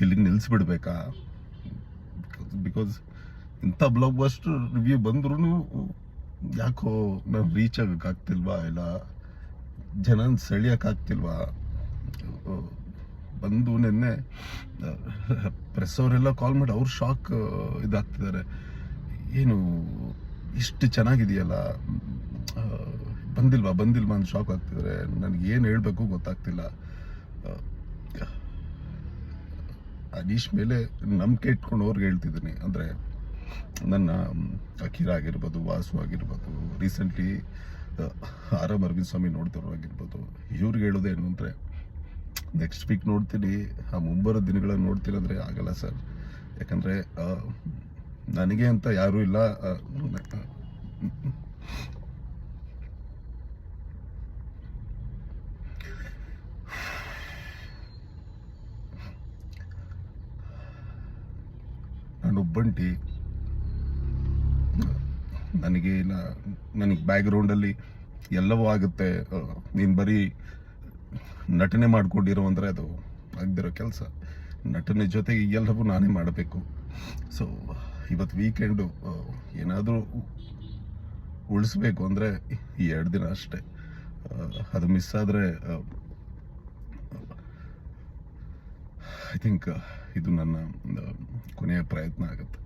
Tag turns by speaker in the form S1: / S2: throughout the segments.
S1: ಇಲ್ಲಿಗೆ ನಿಲ್ಲಿಸ್ಬಿಡ್ಬೇಕಾ ಬಿಕಾಸ್ ಇಂಥ ಬ್ಲಾಗ್ ಬಸ್ಟ್ ರಿವ್ಯೂ ಬಂದ್ರೂ ಯಾಕೋ ನಾನು ರೀಚ್ ಆಗೋಕ್ಕಾಗ್ತಿಲ್ವಾ ಇಲ್ಲ? ಜನ ಸೆಳೆಯೋಕ್ಕಾಗ್ತಿಲ್ವಾ ಬಂದು ನಿನ್ನೆ ಪ್ರೆಸ್ ಅವರೆಲ್ಲ ಕಾಲ್ ಮಾಡಿ ಅವ್ರು ಶಾಕ್ ಇದಾಗ್ತಿದ್ದಾರೆ. ಏನು, ಇಷ್ಟು ಚೆನ್ನಾಗಿದೆಯಲ್ಲ? ಬಂದಿಲ್ವಾ? ಬಂದಿಲ್ವಾ ಅಂತ ಶಾಕ್ ಆಗ್ತಿದ್ದಾರೆ. ನನಗೆ ಏನು ಹೇಳಬೇಕು ಗೊತ್ತಾಗ್ತಿಲ್ಲ. ಆ, ಅನೀಶ್ ಮೇಲೆ ನಂಬಿಕೆ ಇಟ್ಕೊಂಡು ಅವ್ರಿಗೆ ಹೇಳ್ತಿದ್ದೀನಿ. ಅಂದರೆ ನನ್ನ ಅಖಿರ ಆಗಿರ್ಬೋದು ವಾಸು ಆಗಿರ್ಬೋದು recently R M Aravind Swamy ನೋಡ್ತಿರೋ ಆಗಿರ್ಬೋದು ಇವ್ರಿಗೆ ಏನು ಅಂದರೆ ನೆಕ್ಸ್ಟ್ ವೀಕ್ ನೋಡ್ತೀನಿ ಆ ಮುಂಬರೋ ದಿನಗಳಲ್ಲಿ ನೋಡ್ತೀನಿ ಅಂದರೆ ಆಗಲ್ಲ ಸರ್. ಯಾಕಂದರೆ ನನಗೆ ಅಂತ ಯಾರೂ ಇಲ್ಲ ಆ, ಬಂಟಿ ನನಗೆ ನನಗೆ ಬ್ಯಾಕ್ಗ್ರೌಂಡಲ್ಲಿ ಎಲ್ಲವೂ ಆಗುತ್ತೆ. ನೀನು ಬರೀ ನಟನೆ ಮಾಡಿಕೊಂಡಿರೋ ಅಂದರೆ ಅದು ಆಗದಿರೋ ಕೆಲಸ. ನಟನೆ ಜೊತೆಗೆ ಎಲ್ಲವೂ ನಾನೇ ಮಾಡಬೇಕು. ಸೊ ಇವತ್ತು ವೀಕೆಂಡು ಏನಾದರೂ ಉಳಿಸ್ಬೇಕು ಅಂದರೆ ಎರಡು ದಿನ ಅಷ್ಟೇ. ಅದು ಮಿಸ್ ಆದರೆ ಐ ಥಿಂಕ್ ಇದು ನನ್ನ ಒಂದು ಕೊನೆಯ ಪ್ರಯತ್ನ ಆಗುತ್ತೆ.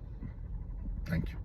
S1: Thank you